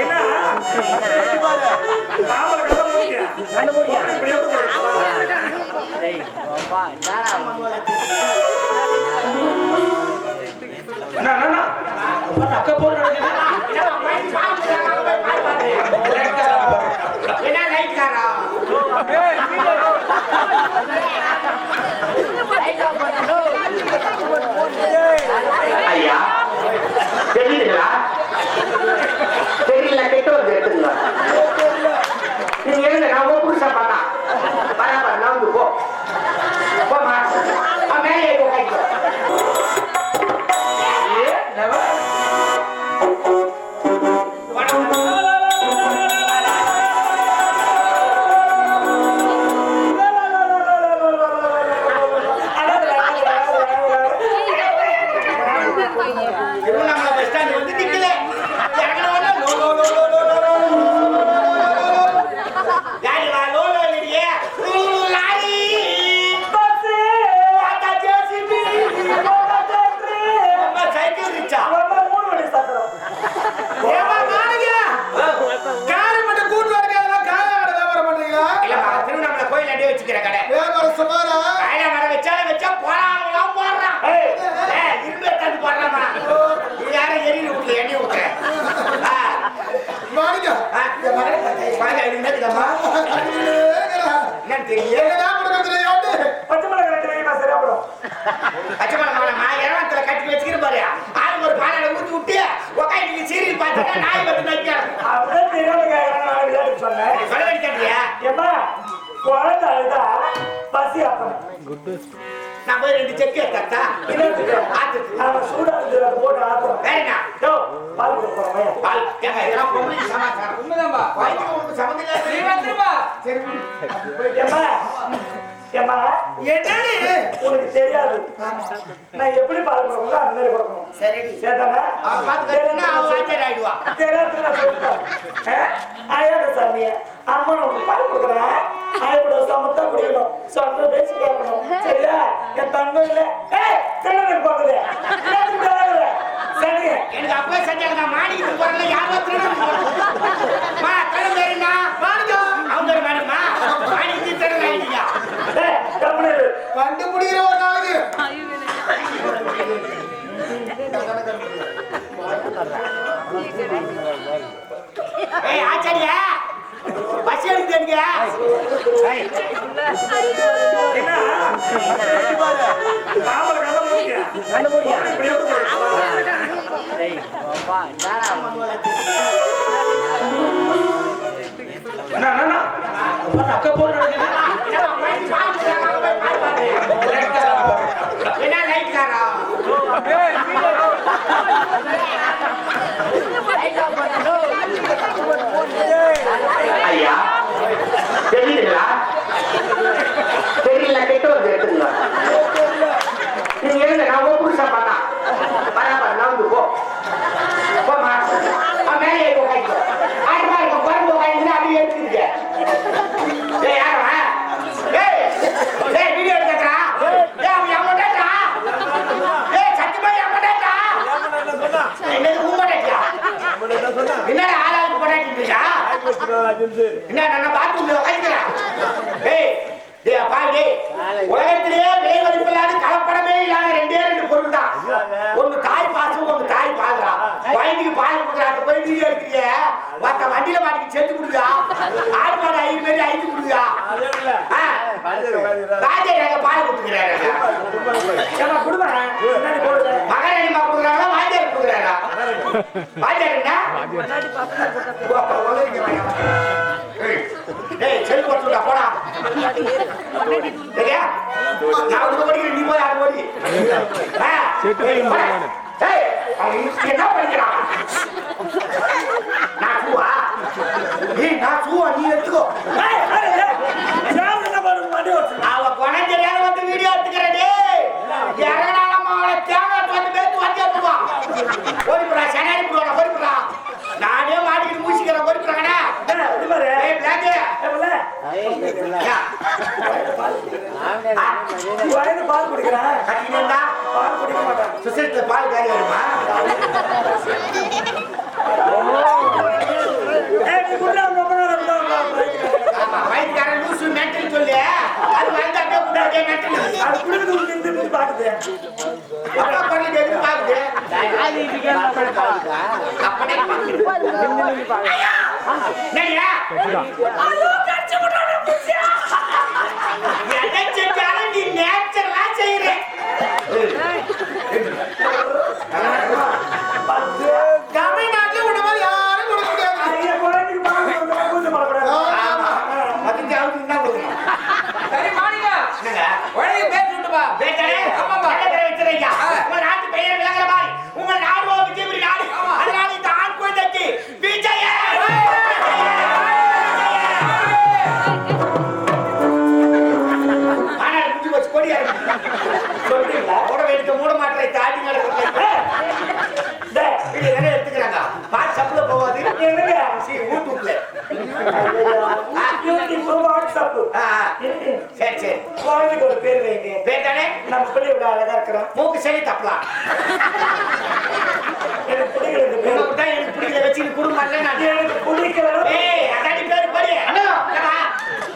என்ன? என்ன அக்க போர் บ่มาเอาแม่ยายดูใครก่อนเอ๊ะเดี๋ยวมาวันนั้น Gracias. போறாங்களாம் போடுறான். இரும்பே தந்து போடுறாமா இது யாரும் எரியில் விட்டு எண்ணி விட்டுற மாணிக்கா. மாணிக்கா என்னதுக்கம்மா பச்சை மிளகாய் ரெண்டு வைமா சரியா போடும் பச்சை மிளகாய் நான் இறவத்துல கட்டி வச்சுக்கிற பாரு. ஆளுக்கு ஒரு பாலாட ஊத்தி விட்டு உக்காந்து சீரியல் பார்த்துட்டா நாய் தெரியாம கேட்கறேன் நான் விளையாட்டு சொன்னேன் சொல்ல வேண்டியா ஏம்மா குழந்தை அழுதா பசி நான் போய் ரெண்டு செக்கு எடுத்தா சூடா இருந்து போட்டு ஆத்துறோம். வேற என்ன யோ, பால் வையா. பால். ஏங்க இதெல்லாம் பொம்பளை சமாச்சாரம். உண்மைதான்பா. வயிற்றுக்கு உங்களுக்கு சம்மந்தம் இல்லை நீ வந்துருப்பா. சரி. என்னடி? உனக்கு தெரியாது. நான் எப்படி பால் கொடுக்கணும் அந்த மாதிரி கொடுக்கணும். சரிடி. சரிதானே? அவன் பார்த்து கட்டுனா அவன் வாத்தியார் ஆயிடுவா. தெரியாது நான் சொல்லிட்டேன். ஆ? அம்மா உனக்கு பால் கொடுக்குறேன். ஆயிப்பட சமத்தா குடிக்கணும். சொல்ற பேச்சு கேட்கணும். சரியா? என் தங்கம் இல்ல. ஏய் திருடன் பாக்குது சரி. எனக்கு அப்பவே செஞ்சாங்க நான் மாணிக்கு யாரோ திருடன் மா கடன் அக்க போர் என்ன லைட் காரா ஐயா தெரியுதுங்களா தெரியல கெட்டு வந்து எடுத்துங்க நீங்க எழுங்க நான் உங்க புருஷா பண்ணா பரவாயில்ல நான் வந்து போ போமா அவன் மேலே ஏறி உட்காந்துக்கோ. ஆட்டமா இருக்கும் குழம்பு உட்காந்து அப்படியே எடுத்துக்கிட்டு ஏய் யாரா ஏய் ஏய் வீடியோ எடுக்கறா ஏய் அவன் எம்மடா ஏய் சத்தியமா எம்மடா என்னது உம்மடா என்னடா ஆளாளுக்கு போடாட்டியா என்ன நான் பாத்ரூம்ல உட்காந்துக்கிறேன் ஏய் டேய் அப்பா டேய் உலகத்திலேயே விலை மதிப்பில்லாத கலப்படமே இல்லாத ரெண்டே ரெண்டு பொருள் தான். ஒன்னு தாய் பாசம் ஒன்னு தாய் பாதுரா வயதுக்கு பால் கொடுக்குறாங்க போய் வீடியோ எடுக்கிறீங்க. மத்த வண்டியில மாட்டிக்கு செத்து கொடுக்குதா ஆடு மாடு ஐந்து மாரி ஐந்து கொடுக்குதா ஆ, ராஜர் எங்க பால் கொடுத்துக்கிறாரு. குடும்பம்? மகாராணிமா கொடுக்குறாங்களா வாத்தியார்? கொடுக்குறாரா? ஏய். செல் போட்டுடா போடா. சரியா? நான் போய் என்ன படிக்கிறான்? நான் நான் நீ எடுத்துக்கோ ஏய், ஏய், ஏய், ஜாம் என்ன பண்ணுங்க மாட்டி வச்சு அவ குணம் தெரியாத வந்து வீடியோ எடுத்துக்கிறடே இறங்கனாலம்மா அவளை தேங்காய் வந்து பேத்து வச்சு எடுத்துவான் ஓடிப்புறா சனாடி போடுவாங்க ஓடிப்புறா நானே மாட்டிக்கிட்டு மூச்சிக்கிறேன் ஓடிப்புறாங்கடா என்ன இது பாரு ஏய் பிளாக்கு ஏய், புள்ள, யா. நீ வயது பால் குடிக்கிறேன் பால் குடிக்க மாட்டாங்க சுசேத்துல பால் காலி வருமா வயிற்றுக்காரன் லூசு மென்டல் சொல்லு அது வந்து அப்படியே முன்னாடியே மென்டல் அது உனக்கு இந்த இது பாக்குது. அப்பா குரல் கேக்குது பாக்குது அப்பனே என்னய்யா? बा இவ்வளவு அழகா இருக்கிறோம். மூக்கு சரி தப்பலாம் எனக்கு பிடிக்கல இந்த பேர். உனக்கு தான் எனக்கு பிடிக்கல வச்சு குடும்பம் இல்லை நான் எனக்கு பிடிக்கல. ஏய் அதாடி பேர் படி அண்ணா. என்னம்மா?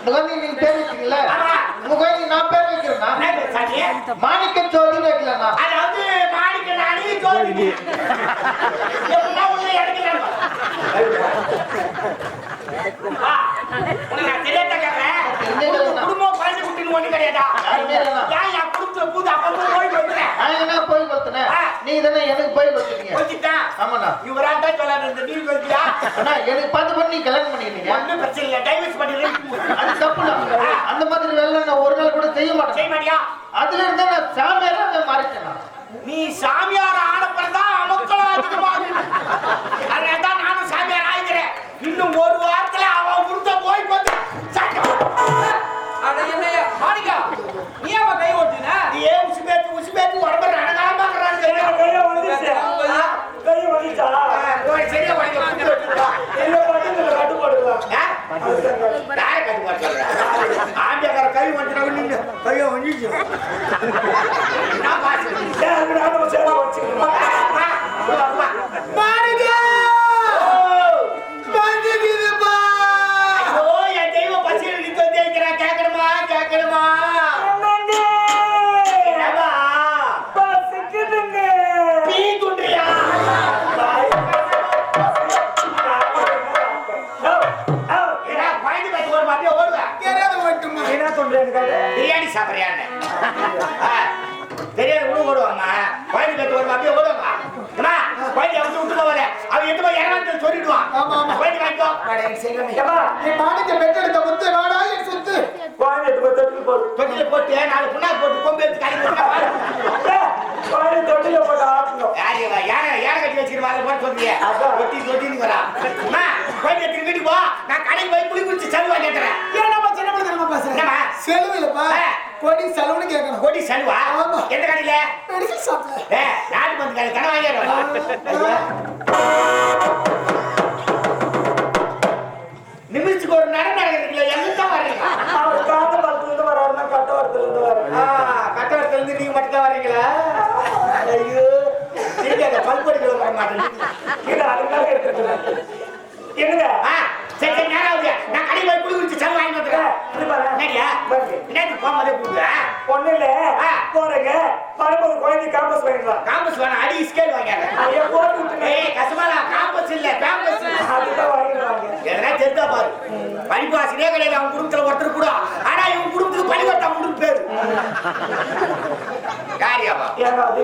குழந்தை நீங்க பேர் வச்சீங்கல்ல ஆமா. உங்க குழந்தை நான் பேர் வைக்கிறேன்னா என்ன பேர் சாமி? மாணிக்க ஜோதின்னு வைக்கலண்ணா அதாவது மாணிக்க நாணி ஜோதினி. எப்படின்னா உள்ள. ஆ, உனக்கு நான் தெரியாத கேட்கிறேன். குடும்பம் குழந்தை குட்டின்னு ஒண்ணும் கிடையாதா? அப்பப்போ? நான் என்ன போய் கொடுத்தனேன் ஆ. நீ தானே எனக்கு போய் கொடுத்துட்டீங்க கொஞ்சிட்டேன். ஆமாண்ணா தான் சொல்லாரு, இந்த நீ கொஞ்சியா? அண்ணா எனக்கு பார்த்து பண்ணி கல்யாணம் பண்ணிக்கிறீங்க ஒண்ணும் பிரச்சனை இல்லை. டைவர்ஸ் பண்ணிடுறேன். அது தப்புண்ணா அந்த மாதிரி வேலை நான் ஒரு நாள் கூட செய்ய செய்ய மாட்டியா? அதுல இருந்தா நான் சாமியாரா மாறிட்டேன் நீ சாமியார் அட, என் செல்வமே. நீ மாணிக்க பெற்றெடுத்த முத்து வாடா என் சொத்து எடுத்து போய் தொட்டில் போடு தொட்டில போட்டு நாலு புண்ணாக்கு போட்டு கொம்பு எடுத்து குழந்தை தொட்டில போட்டு ஆட்டணும் யாரு இவ? யாரை யாரை கட்டி வச்சிருவா? அதை போட்டு சொல்றியே. அதான். தொட்டி தொட்டின்னு வரா. அம்மா, வீட்டுக்கு போ. நான் கடைக்கு போய் புளி குடிச்சு சலுவா கேட்கறேன். சின்ன பிள்ளை தெரியுமா பேசுறேன்? செலவு இல்லப்பா. கொடி செலவுன்னு கேட்கணும் கொடி சலுவா? எந்த கடையில? மெடிக்கல் ஷாப்ல நாட்டு மருந்து கடை, கடை வாங்கிடுவேன். ஒரு நட நடக்கிறதுல எங்க தான் வர்றீங்க? அவர் காந்த மரத்துல இருந்து வர்றாருன்னா கட்ட மரத்துல இருந்து வர்றாரு கட்டடத்துல இருந்து நீங்க மட்டும் தான் வர்றீங்களா? ஐயோ நீங்க அந்த பல்பொடிகள் வர மாட்டேங்குது. இது அதுக்காக எடுத்துட்டு என்னங்க? சரி சரி நேரம் ஆகுது. நான் கடைக்கு போய் புளி குடிச்சு சலுவா வாங்கி வந்துடுறேன் இது பாரு என்னடியா. என்னது போகும்போதே கூப்பிடுற ஒண்ணு இல்ல. போறேங்க. வரும்போது குழந்தை காம்பஸ் வாங்கிக்கலாம் காம்பஸ் வேணாம் அடி ஸ்கேல் வாங்கிடுறேன் ஐயா போட்டு ஏய் கசமாலா காம்பஸ் இல்ல காம்பஸ் அதுதான் வாங்கிடுவாங்க எதனா தெரிஞ்சா பாரு. படிப்பு ஆசிரியரே கிடையாது அவன் குடும்பத்துல ஒருத்தர் கூட. ஆனா இவன் குடும்பத்துக்கு பணிவட்டம் முடிஞ்சு பேரு. காரியாவா ஏங்க அது.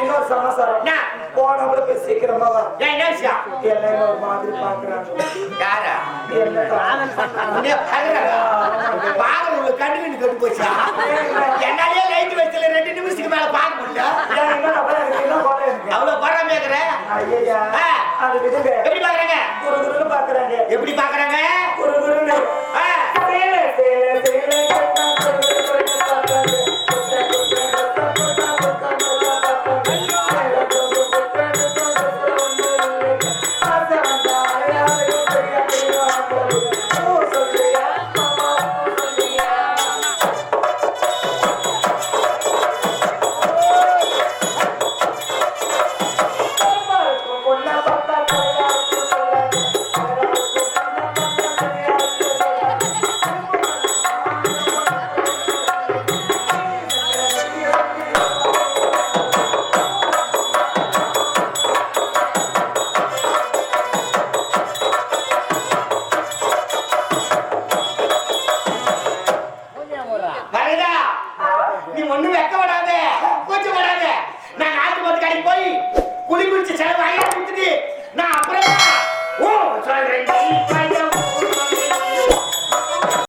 இன்னொரு சமாசாரம். என்ன? போன கூட போய் சீக்கிரமா வா என்ன ஒரு மாதிரி பாக்குறாங்க. யாரா? என்ன உன்னைய பாக்குறாங்க. பாக்குற உள்ள கண்ணு கட்டு போச்சா? என்னாலே லைட் வச்சல ரெண்டு நிமிஷத்துக்கு மேல பார்க்க முடியல. அவ்வளவு படம் கேக்குற? ஐயா ஆ. அது விடுங்க. எப்படி பாக்குறாங்க? எப்படி பாக்குறாங்க? குரு